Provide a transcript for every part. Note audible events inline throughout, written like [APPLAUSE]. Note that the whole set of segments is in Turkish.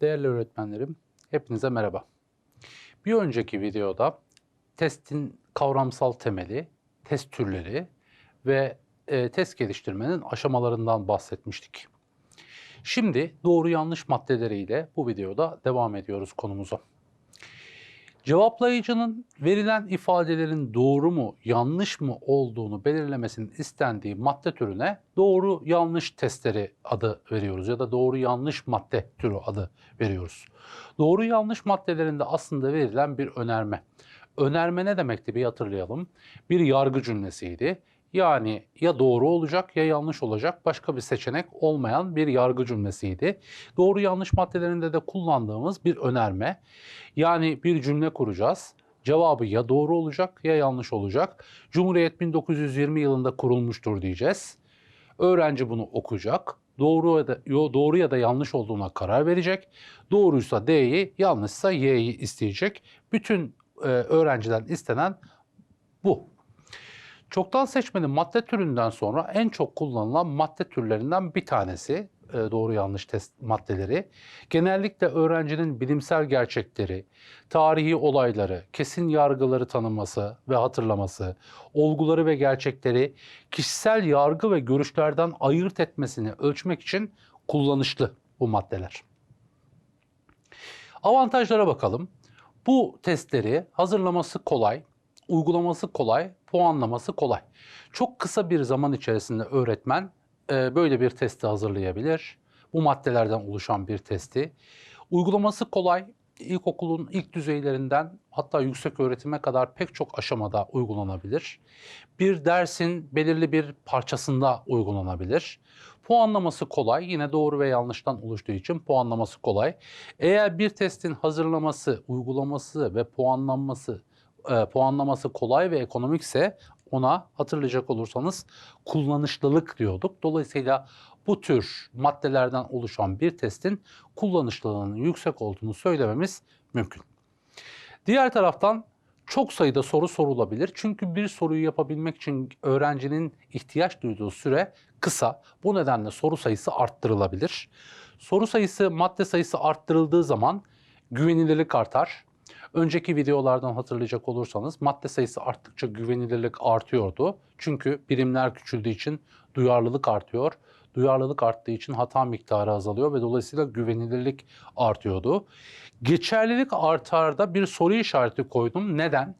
Değerli öğretmenlerim, hepinize merhaba. Bir önceki videoda testin kavramsal temeli, test türleri ve e, test geliştirmenin aşamalarından bahsetmiştik. Şimdi doğru yanlış maddeleriyle bu videoda devam ediyoruz konumuza. Cevaplayıcının verilen ifadelerin doğru mu, yanlış mı olduğunu belirlemesinin istendiği madde türüne doğru yanlış testleri adı veriyoruz ya da doğru yanlış madde türü adı veriyoruz. Doğru yanlış maddelerinde aslında verilen bir önerme. Önerme ne demekti bir hatırlayalım. Bir yargı cümlesiydi. Yani ya doğru olacak ya yanlış olacak başka bir seçenek olmayan bir yargı cümlesiydi. Doğru yanlış maddelerinde de kullandığımız bir önerme. Yani bir cümle kuracağız. Cevabı ya doğru olacak ya yanlış olacak. Cumhuriyet 1920 yılında kurulmuştur diyeceğiz. Öğrenci bunu okuyacak. Doğru ya da, doğru ya da yanlış olduğuna karar verecek. Doğruysa D'yi, yanlışsa Y'yi isteyecek. Bütün e, öğrenciden istenen bu. Çoktan seçmenin madde türünden sonra en çok kullanılan madde türlerinden bir tanesi e, doğru yanlış test maddeleri. Genellikle öğrencinin bilimsel gerçekleri, tarihi olayları, kesin yargıları tanıması ve hatırlaması, olguları ve gerçekleri kişisel yargı ve görüşlerden ayırt etmesini ölçmek için kullanışlı bu maddeler. Avantajlara bakalım. Bu testleri hazırlaması kolay, uygulaması kolay, puanlaması kolay. Çok kısa bir zaman içerisinde öğretmen e, böyle bir testi hazırlayabilir. Bu maddelerden oluşan bir testi. Uygulaması kolay. İlkokulun ilk düzeylerinden hatta yüksek öğretime kadar pek çok aşamada uygulanabilir. Bir dersin belirli bir parçasında uygulanabilir. Puanlaması kolay. Yine doğru ve yanlıştan oluştuğu için puanlaması kolay. Eğer bir testin hazırlaması, uygulaması ve puanlanması e, puanlaması kolay ve ekonomikse ona hatırlayacak olursanız kullanışlılık diyorduk. Dolayısıyla bu tür maddelerden oluşan bir testin kullanışlılığının yüksek olduğunu söylememiz mümkün. Diğer taraftan çok sayıda soru sorulabilir. Çünkü bir soruyu yapabilmek için öğrencinin ihtiyaç duyduğu süre kısa. Bu nedenle soru sayısı arttırılabilir. Soru sayısı, madde sayısı arttırıldığı zaman güvenilirlik artar. Önceki videolardan hatırlayacak olursanız madde sayısı arttıkça güvenilirlik artıyordu. Çünkü birimler küçüldüğü için duyarlılık artıyor. Duyarlılık arttığı için hata miktarı azalıyor ve dolayısıyla güvenilirlik artıyordu. Geçerlilik artarda bir soru işareti koydum. Neden?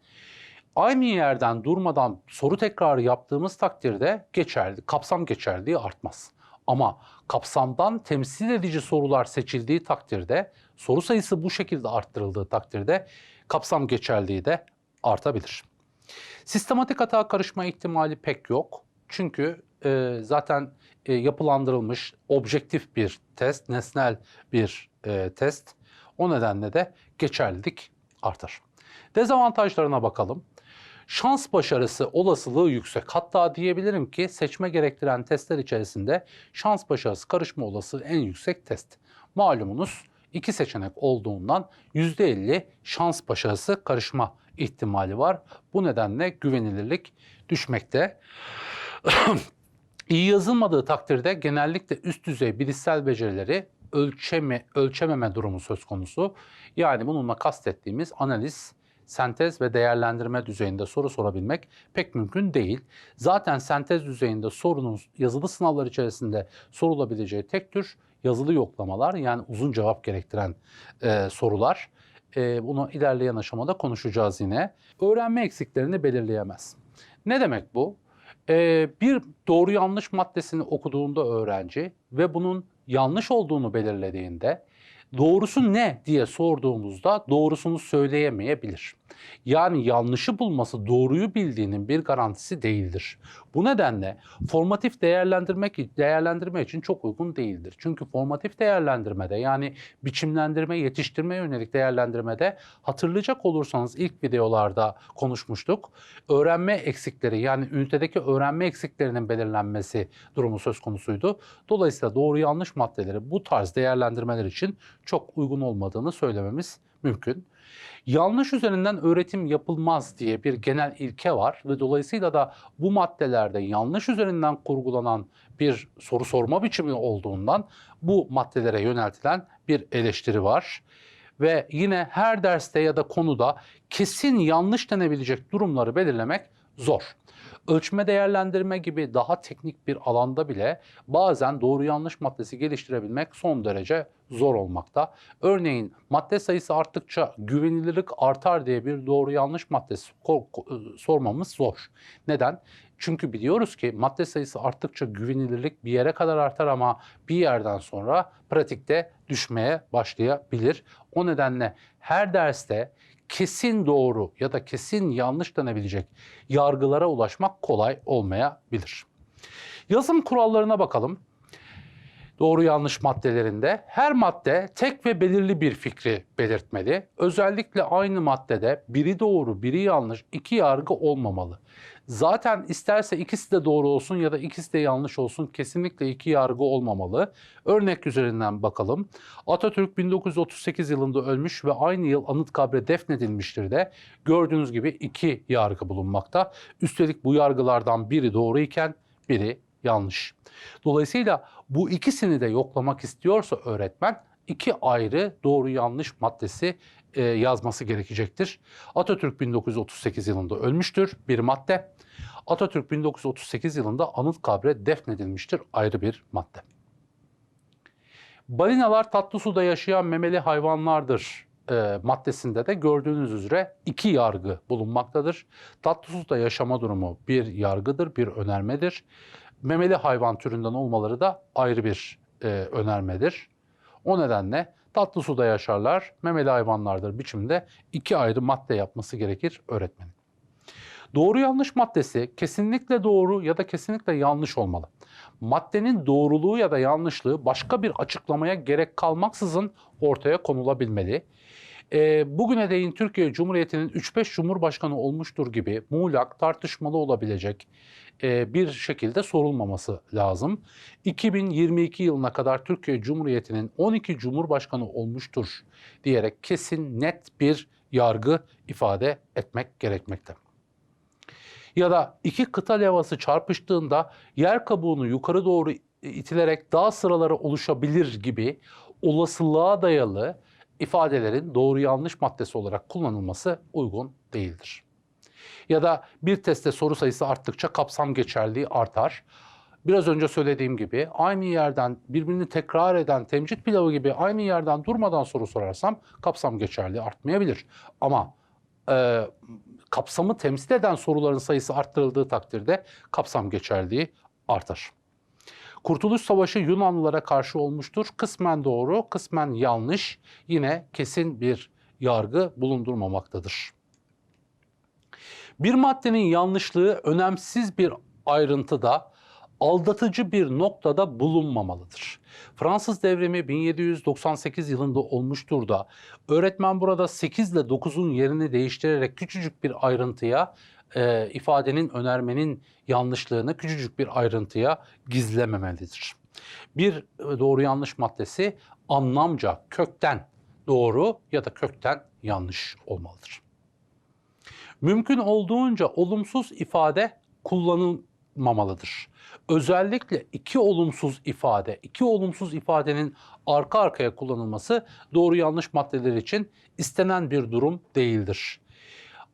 Aynı yerden durmadan soru tekrarı yaptığımız takdirde geçerli, kapsam geçerliği artmaz. Ama kapsamdan temsil edici sorular seçildiği takdirde, soru sayısı bu şekilde arttırıldığı takdirde kapsam geçerliği de artabilir. Sistematik hata karışma ihtimali pek yok. Çünkü e, zaten e, yapılandırılmış objektif bir test, nesnel bir e, test. O nedenle de geçerlilik artar. Dezavantajlarına bakalım. Şans başarısı olasılığı yüksek. Hatta diyebilirim ki seçme gerektiren testler içerisinde şans başarısı karışma olasılığı en yüksek test. Malumunuz iki seçenek olduğundan %50 şans başarısı karışma ihtimali var. Bu nedenle güvenilirlik düşmekte. [CLEARS THROAT] İyi yazılmadığı takdirde genellikle üst düzey bilişsel becerileri ölçeme, ölçememe durumu söz konusu. Yani bununla kastettiğimiz analiz, sentez ve değerlendirme düzeyinde soru sorabilmek pek mümkün değil. Zaten sentez düzeyinde sorunun yazılı sınavlar içerisinde sorulabileceği tek tür yazılı yoklamalar yani uzun cevap gerektiren e, sorular. E, bunu ilerleyen aşamada konuşacağız yine. Öğrenme eksiklerini belirleyemez. Ne demek bu? Ee, bir doğru yanlış maddesini okuduğunda öğrenci ve bunun yanlış olduğunu belirlediğinde doğrusu ne diye sorduğumuzda doğrusunu söyleyemeyebilir. Yani yanlışı bulması doğruyu bildiğinin bir garantisi değildir. Bu nedenle formatif değerlendirmek değerlendirme için çok uygun değildir. Çünkü formatif değerlendirmede yani biçimlendirme, yetiştirme yönelik değerlendirmede hatırlayacak olursanız ilk videolarda konuşmuştuk. Öğrenme eksikleri yani ünitedeki öğrenme eksiklerinin belirlenmesi durumu söz konusuydu. Dolayısıyla doğru yanlış maddeleri bu tarz değerlendirmeler için çok uygun olmadığını söylememiz mümkün. Yanlış üzerinden öğretim yapılmaz diye bir genel ilke var ve dolayısıyla da bu maddelerde yanlış üzerinden kurgulanan bir soru sorma biçimi olduğundan bu maddelere yöneltilen bir eleştiri var. Ve yine her derste ya da konuda kesin yanlış denebilecek durumları belirlemek zor. Ölçme değerlendirme gibi daha teknik bir alanda bile bazen doğru yanlış maddesi geliştirebilmek son derece zor olmakta. Örneğin madde sayısı arttıkça güvenilirlik artar diye bir doğru yanlış maddesi ko- sormamız zor. Neden? Çünkü biliyoruz ki madde sayısı arttıkça güvenilirlik bir yere kadar artar ama bir yerden sonra pratikte düşmeye başlayabilir. O nedenle her derste kesin doğru ya da kesin yanlış denebilecek yargılara ulaşmak kolay olmayabilir. Yazım kurallarına bakalım. Doğru yanlış maddelerinde her madde tek ve belirli bir fikri belirtmeli. Özellikle aynı maddede biri doğru, biri yanlış iki yargı olmamalı. Zaten isterse ikisi de doğru olsun ya da ikisi de yanlış olsun kesinlikle iki yargı olmamalı. Örnek üzerinden bakalım. Atatürk 1938 yılında ölmüş ve aynı yıl Anıtkabir'e defnedilmiştir de gördüğünüz gibi iki yargı bulunmakta. Üstelik bu yargılardan biri doğru iken biri yanlış. Dolayısıyla bu ikisini de yoklamak istiyorsa öğretmen iki ayrı doğru yanlış maddesi e, yazması gerekecektir. Atatürk 1938 yılında ölmüştür bir madde. Atatürk 1938 yılında Anıtkabir'e defnedilmiştir ayrı bir madde. Balinalar tatlı suda yaşayan memeli hayvanlardır e, maddesinde de gördüğünüz üzere iki yargı bulunmaktadır. Tatlı suda yaşama durumu bir yargıdır, bir önermedir. Memeli hayvan türünden olmaları da ayrı bir e, önermedir. O nedenle tatlı suda yaşarlar, memeli hayvanlardır biçimde iki ayrı madde yapması gerekir öğretmenin. Doğru yanlış maddesi kesinlikle doğru ya da kesinlikle yanlış olmalı. Maddenin doğruluğu ya da yanlışlığı başka bir açıklamaya gerek kalmaksızın ortaya konulabilmeli. E, bugüne değin Türkiye Cumhuriyeti'nin 3-5 Cumhurbaşkanı olmuştur gibi muğlak, tartışmalı olabilecek e, bir şekilde sorulmaması lazım. 2022 yılına kadar Türkiye Cumhuriyeti'nin 12 Cumhurbaşkanı olmuştur diyerek kesin net bir yargı ifade etmek gerekmekte ya da iki kıta levhası çarpıştığında yer kabuğunu yukarı doğru itilerek dağ sıraları oluşabilir gibi olasılığa dayalı ifadelerin doğru yanlış maddesi olarak kullanılması uygun değildir. Ya da bir testte soru sayısı arttıkça kapsam geçerliği artar. Biraz önce söylediğim gibi aynı yerden birbirini tekrar eden temcit pilavı gibi aynı yerden durmadan soru sorarsam kapsam geçerliği artmayabilir. Ama e, kapsamı temsil eden soruların sayısı arttırıldığı takdirde kapsam geçerliği artar. Kurtuluş Savaşı Yunanlılara karşı olmuştur. Kısmen doğru, kısmen yanlış. Yine kesin bir yargı bulundurmamaktadır. Bir maddenin yanlışlığı önemsiz bir ayrıntıda aldatıcı bir noktada bulunmamalıdır. Fransız devrimi 1798 yılında olmuştur da öğretmen burada 8 ile 9'un yerini değiştirerek küçücük bir ayrıntıya e, ifadenin önermenin yanlışlığını küçücük bir ayrıntıya gizlememelidir. Bir e, doğru yanlış maddesi anlamca kökten doğru ya da kökten yanlış olmalıdır. Mümkün olduğunca olumsuz ifade kullanılmamalıdır. Özellikle iki olumsuz ifade, iki olumsuz ifadenin arka arkaya kullanılması doğru yanlış maddeler için istenen bir durum değildir.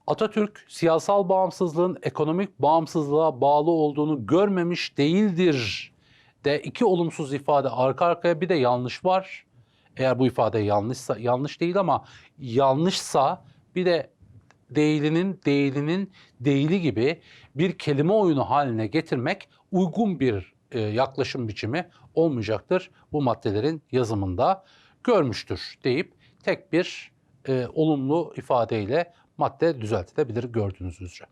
Atatürk siyasal bağımsızlığın ekonomik bağımsızlığa bağlı olduğunu görmemiş değildir de iki olumsuz ifade arka arkaya bir de yanlış var. Eğer bu ifade yanlışsa yanlış değil ama yanlışsa bir de değilinin değilinin değili gibi bir kelime oyunu haline getirmek uygun bir e, yaklaşım biçimi olmayacaktır. Bu maddelerin yazımında görmüştür deyip tek bir e, olumlu ifadeyle madde düzeltilebilir gördüğünüz üzere.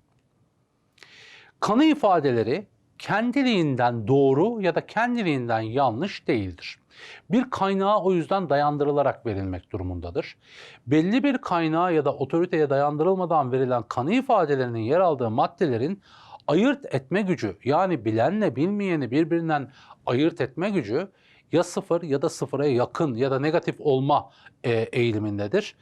Kanı ifadeleri kendiliğinden doğru ya da kendiliğinden yanlış değildir. Bir kaynağa o yüzden dayandırılarak verilmek durumundadır. Belli bir kaynağa ya da otoriteye dayandırılmadan verilen kanı ifadelerinin yer aldığı maddelerin ayırt etme gücü yani bilenle bilmeyeni birbirinden ayırt etme gücü ya sıfır ya da sıfıra yakın ya da negatif olma e, eğilimindedir.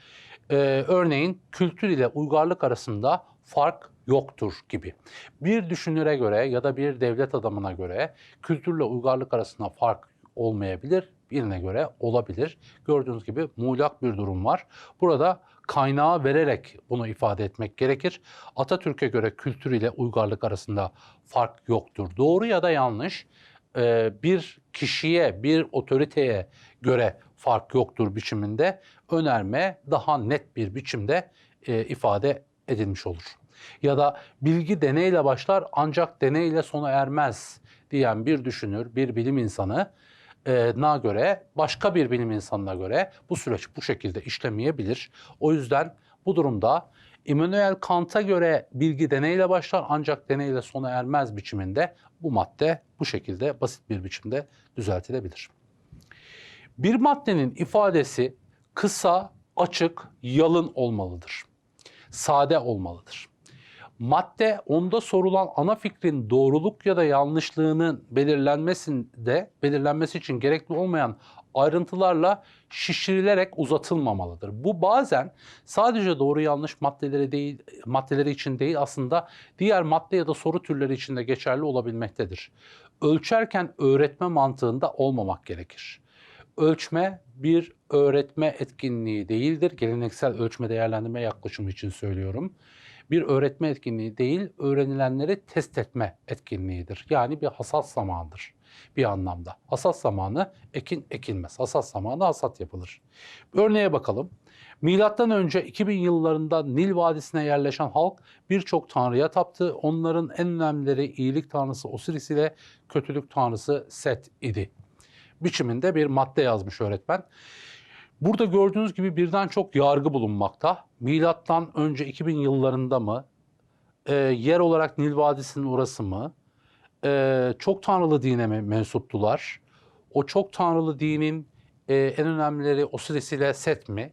Ee, örneğin kültür ile uygarlık arasında fark yoktur gibi. Bir düşünüre göre ya da bir devlet adamına göre kültürle uygarlık arasında fark olmayabilir. Birine göre olabilir. Gördüğünüz gibi muğlak bir durum var. Burada kaynağı vererek bunu ifade etmek gerekir. Atatürk'e göre kültür ile uygarlık arasında fark yoktur. Doğru ya da yanlış e, bir kişiye, bir otoriteye göre fark yoktur biçiminde önerme daha net bir biçimde e, ifade edilmiş olur. Ya da bilgi deneyle başlar ancak deneyle sona ermez diyen bir düşünür, bir bilim insanı e, na göre başka bir bilim insanına göre bu süreç bu şekilde işlemeyebilir. O yüzden bu durumda Immanuel Kant'a göre bilgi deneyle başlar ancak deneyle sona ermez biçiminde bu madde bu şekilde basit bir biçimde düzeltilebilir. Bir maddenin ifadesi kısa, açık, yalın olmalıdır. Sade olmalıdır. Madde onda sorulan ana fikrin doğruluk ya da yanlışlığının belirlenmesinde belirlenmesi için gerekli olmayan ayrıntılarla şişirilerek uzatılmamalıdır. Bu bazen sadece doğru yanlış maddeleri değil maddeleri için değil aslında diğer madde ya da soru türleri için de geçerli olabilmektedir. Ölçerken öğretme mantığında olmamak gerekir. Ölçme bir öğretme etkinliği değildir. Geleneksel ölçme değerlendirme yaklaşımı için söylüyorum bir öğretme etkinliği değil, öğrenilenleri test etme etkinliğidir. Yani bir hasat zamanıdır bir anlamda. Hasat zamanı ekin ekilmez. Hasat zamanı hasat yapılır. Örneğe bakalım. Milattan önce 2000 yıllarında Nil Vadisi'ne yerleşen halk birçok tanrıya taptı. Onların en önemlileri iyilik tanrısı Osiris ile kötülük tanrısı Set idi. Biçiminde bir madde yazmış öğretmen. Burada gördüğünüz gibi birden çok yargı bulunmakta. Milattan önce 2000 yıllarında mı? E, yer olarak Nil Vadisi'nin orası mı? E, çok tanrılı dine mi mensuptular? O çok tanrılı dinin e, en önemlileri Osiris ile Set mi?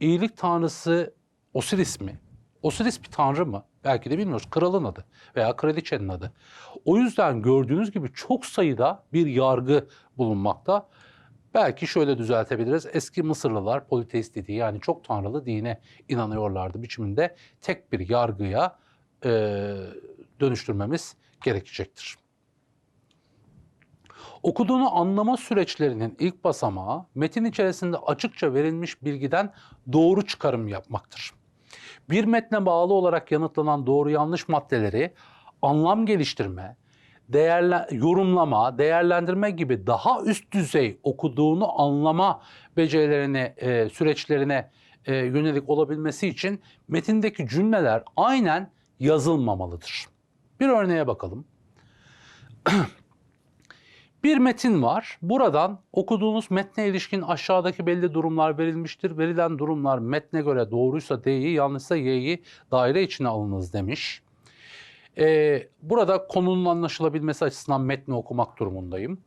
İyilik tanrısı Osiris mi? Osiris bir tanrı mı? Belki de bilmiyoruz. Kralın adı veya kraliçenin adı. O yüzden gördüğünüz gibi çok sayıda bir yargı bulunmakta. Belki şöyle düzeltebiliriz. Eski Mısırlılar politeist dediği yani çok tanrılı dine inanıyorlardı biçiminde tek bir yargıya e, dönüştürmemiz gerekecektir. Okuduğunu anlama süreçlerinin ilk basamağı metin içerisinde açıkça verilmiş bilgiden doğru çıkarım yapmaktır. Bir metne bağlı olarak yanıtlanan doğru yanlış maddeleri anlam geliştirme, değerle, yorumlama, değerlendirme gibi daha üst düzey okuduğunu anlama becerilerine, e, süreçlerine e, yönelik olabilmesi için metindeki cümleler aynen yazılmamalıdır. Bir örneğe bakalım. [CLEARS THROAT] Bir metin var. Buradan okuduğunuz metne ilişkin aşağıdaki belli durumlar verilmiştir. Verilen durumlar metne göre doğruysa D'yi, yanlışsa Y'yi daire içine alınız demiş. Ee, burada konunun anlaşılabilmesi açısından metni okumak durumundayım.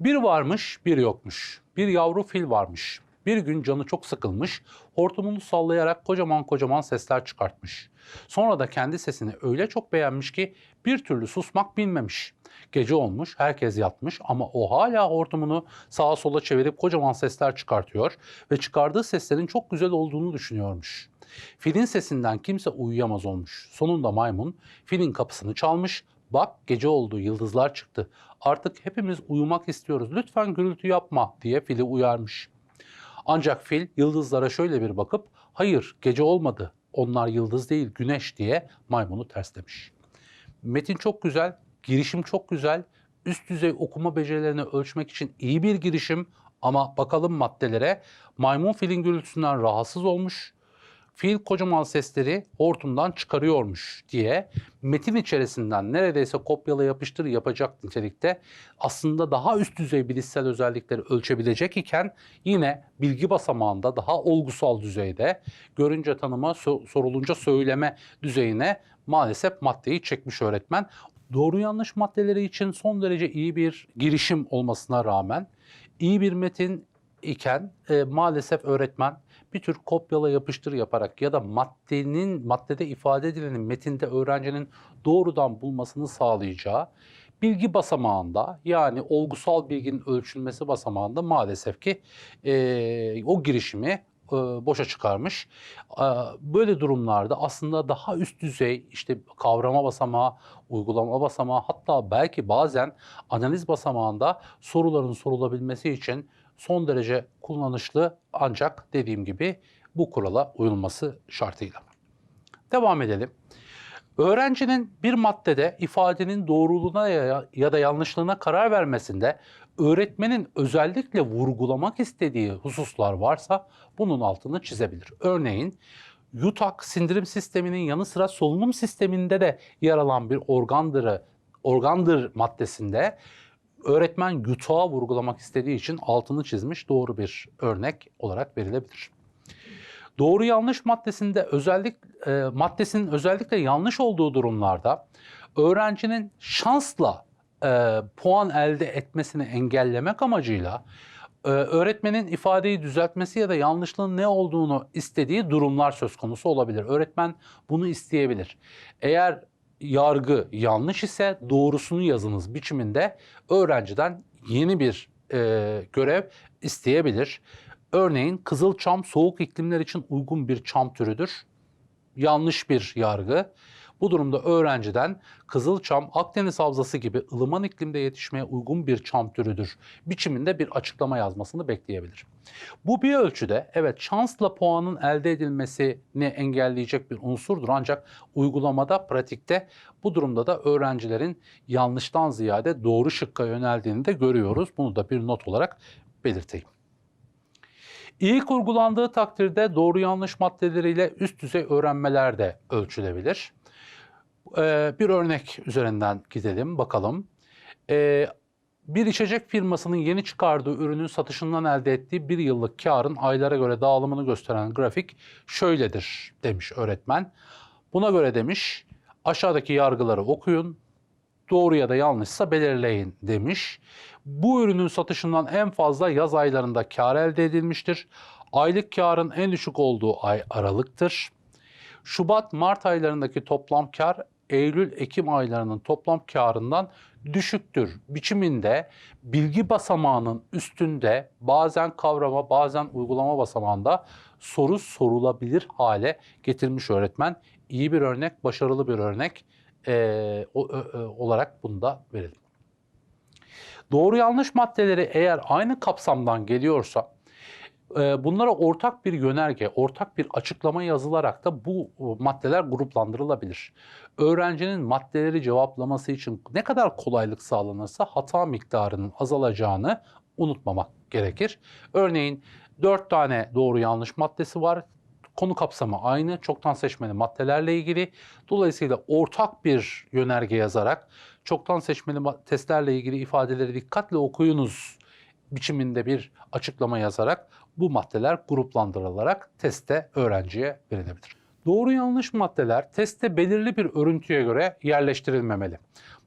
Bir varmış, bir yokmuş. Bir yavru fil varmış. Bir gün canı çok sıkılmış, hortumunu sallayarak kocaman kocaman sesler çıkartmış. Sonra da kendi sesini öyle çok beğenmiş ki bir türlü susmak bilmemiş. Gece olmuş, herkes yatmış ama o hala hortumunu sağa sola çevirip kocaman sesler çıkartıyor ve çıkardığı seslerin çok güzel olduğunu düşünüyormuş. Filin sesinden kimse uyuyamaz olmuş. Sonunda maymun filin kapısını çalmış. Bak gece oldu, yıldızlar çıktı. Artık hepimiz uyumak istiyoruz. Lütfen gürültü yapma diye fili uyarmış. Ancak fil yıldızlara şöyle bir bakıp hayır gece olmadı onlar yıldız değil güneş diye maymunu terslemiş. Metin çok güzel, girişim çok güzel, üst düzey okuma becerilerini ölçmek için iyi bir girişim ama bakalım maddelere maymun filin gürültüsünden rahatsız olmuş, fil kocaman sesleri hortumdan çıkarıyormuş diye metin içerisinden neredeyse kopyala yapıştır yapacak nitelikte aslında daha üst düzey bilişsel özellikleri ölçebilecek iken yine bilgi basamağında daha olgusal düzeyde görünce tanıma so- sorulunca söyleme düzeyine maalesef maddeyi çekmiş öğretmen. Doğru yanlış maddeleri için son derece iyi bir girişim olmasına rağmen iyi bir metin iken e, maalesef öğretmen bir tür kopyala yapıştır yaparak ya da maddenin maddede ifade edilenin metinde öğrencinin doğrudan bulmasını sağlayacağı bilgi basamağında yani olgusal bilginin ölçülmesi basamağında maalesef ki e, o girişimi e, boşa çıkarmış. Böyle durumlarda aslında daha üst düzey işte kavrama basamağı, uygulama basamağı hatta belki bazen analiz basamağında soruların sorulabilmesi için son derece kullanışlı ancak dediğim gibi bu kurala uyulması şartıyla. Devam edelim. Öğrencinin bir maddede ifadenin doğruluğuna ya, da yanlışlığına karar vermesinde öğretmenin özellikle vurgulamak istediği hususlar varsa bunun altını çizebilir. Örneğin yutak sindirim sisteminin yanı sıra solunum sisteminde de yer alan bir organdır, organdır maddesinde öğretmen yutağı vurgulamak istediği için altını çizmiş doğru bir örnek olarak verilebilir. Doğru yanlış maddesinde özellik e, maddesinin özellikle yanlış olduğu durumlarda öğrencinin şansla e, puan elde etmesini engellemek amacıyla e, öğretmenin ifadeyi düzeltmesi ya da yanlışlığın ne olduğunu istediği durumlar söz konusu olabilir. Öğretmen bunu isteyebilir. Eğer yargı yanlış ise doğrusunu yazınız biçiminde öğrenciden yeni bir e, görev isteyebilir. Örneğin kızılçam soğuk iklimler için uygun bir çam türüdür. Yanlış bir yargı. Bu durumda öğrenciden kızılçam Akdeniz havzası gibi ılıman iklimde yetişmeye uygun bir çam türüdür biçiminde bir açıklama yazmasını bekleyebilir. Bu bir ölçüde evet şansla puanın elde edilmesini engelleyecek bir unsurdur ancak uygulamada pratikte bu durumda da öğrencilerin yanlıştan ziyade doğru şıkka yöneldiğini de görüyoruz. Bunu da bir not olarak belirteyim. İyi kurgulandığı takdirde doğru yanlış maddeleriyle üst düzey öğrenmeler de ölçülebilir. Ee, bir örnek üzerinden gidelim bakalım. Ee, bir içecek firmasının yeni çıkardığı ürünün satışından elde ettiği bir yıllık karın aylara göre dağılımını gösteren grafik şöyledir demiş öğretmen. Buna göre demiş aşağıdaki yargıları okuyun, doğru ya da yanlışsa belirleyin demiş. Bu ürünün satışından en fazla yaz aylarında kar elde edilmiştir. Aylık karın en düşük olduğu ay Aralık'tır. Şubat-Mart aylarındaki toplam kar Eylül-Ekim aylarının toplam karından düşüktür. Biçiminde bilgi basamağının üstünde bazen kavrama bazen uygulama basamağında soru sorulabilir hale getirmiş öğretmen. İyi bir örnek, başarılı bir örnek e, o, e, olarak bunu da verelim. Doğru yanlış maddeleri eğer aynı kapsamdan geliyorsa bunlara ortak bir yönerge, ortak bir açıklama yazılarak da bu e, maddeler gruplandırılabilir. Öğrencinin maddeleri cevaplaması için ne kadar kolaylık sağlanırsa hata miktarının azalacağını unutmamak gerekir. Örneğin 4 tane doğru yanlış maddesi var. Konu kapsamı aynı, çoktan seçmeli maddelerle ilgili. Dolayısıyla ortak bir yönerge yazarak çoktan seçmeli testlerle ilgili ifadeleri dikkatle okuyunuz biçiminde bir açıklama yazarak bu maddeler gruplandırılarak teste öğrenciye verilebilir. Doğru yanlış maddeler testte belirli bir örüntüye göre yerleştirilmemeli.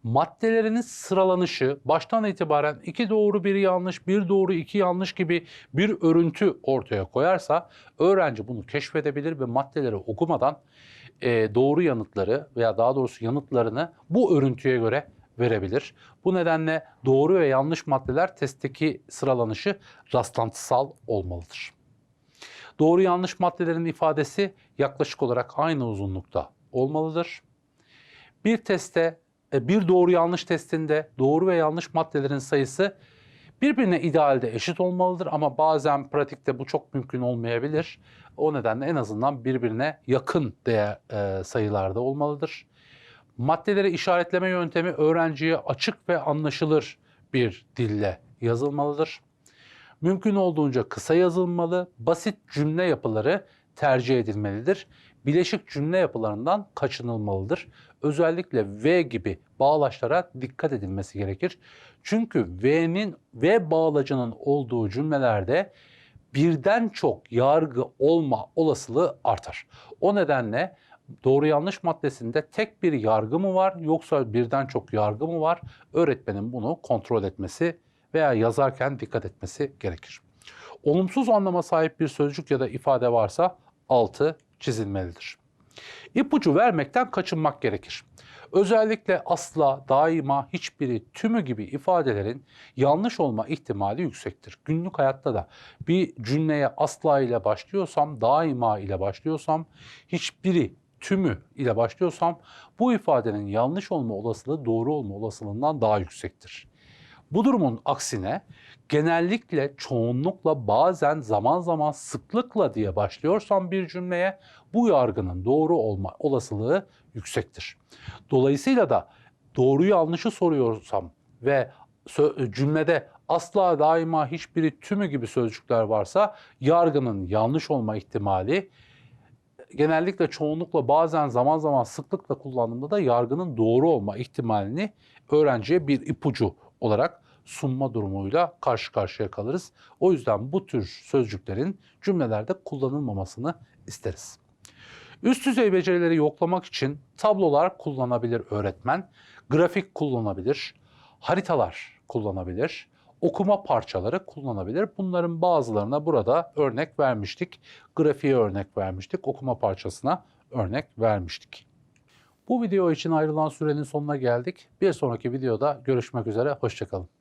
Maddelerin sıralanışı baştan itibaren iki doğru bir yanlış, bir doğru iki yanlış gibi bir örüntü ortaya koyarsa öğrenci bunu keşfedebilir ve maddeleri okumadan e, doğru yanıtları veya daha doğrusu yanıtlarını bu örüntüye göre verebilir. Bu nedenle doğru ve yanlış maddeler testteki sıralanışı rastlantısal olmalıdır. Doğru yanlış maddelerin ifadesi yaklaşık olarak aynı uzunlukta olmalıdır. Bir testte, e, bir doğru yanlış testinde doğru ve yanlış maddelerin sayısı birbirine idealde eşit olmalıdır ama bazen pratikte bu çok mümkün olmayabilir. O nedenle en azından birbirine yakın değer e, sayılarda olmalıdır. Maddeleri işaretleme yöntemi öğrenciye açık ve anlaşılır bir dille yazılmalıdır. Mümkün olduğunca kısa yazılmalı, basit cümle yapıları tercih edilmelidir. Bileşik cümle yapılarından kaçınılmalıdır. Özellikle V gibi bağlaçlara dikkat edilmesi gerekir. Çünkü V'nin V bağlacının olduğu cümlelerde birden çok yargı olma olasılığı artar. O nedenle doğru yanlış maddesinde tek bir yargı mı var yoksa birden çok yargı mı var? Öğretmenin bunu kontrol etmesi veya yazarken dikkat etmesi gerekir. Olumsuz anlama sahip bir sözcük ya da ifade varsa altı çizilmelidir. İpucu vermekten kaçınmak gerekir. Özellikle asla, daima, hiçbiri, tümü gibi ifadelerin yanlış olma ihtimali yüksektir. Günlük hayatta da bir cümleye asla ile başlıyorsam, daima ile başlıyorsam, hiçbiri, tümü ile başlıyorsam bu ifadenin yanlış olma olasılığı doğru olma olasılığından daha yüksektir. Bu durumun aksine genellikle, çoğunlukla, bazen, zaman zaman, sıklıkla diye başlıyorsam bir cümleye bu yargının doğru olma olasılığı yüksektir. Dolayısıyla da doğru yanlışı soruyorsam ve cümlede asla, daima, hiçbiri, tümü gibi sözcükler varsa yargının yanlış olma ihtimali genellikle çoğunlukla bazen zaman zaman sıklıkla kullandığımda da yargının doğru olma ihtimalini öğrenciye bir ipucu olarak sunma durumuyla karşı karşıya kalırız. O yüzden bu tür sözcüklerin cümlelerde kullanılmamasını isteriz. Üst düzey becerileri yoklamak için tablolar kullanabilir öğretmen, grafik kullanabilir, haritalar kullanabilir, okuma parçaları kullanabilir. Bunların bazılarına burada örnek vermiştik. Grafiğe örnek vermiştik, okuma parçasına örnek vermiştik. Bu video için ayrılan sürenin sonuna geldik. Bir sonraki videoda görüşmek üzere, hoşçakalın.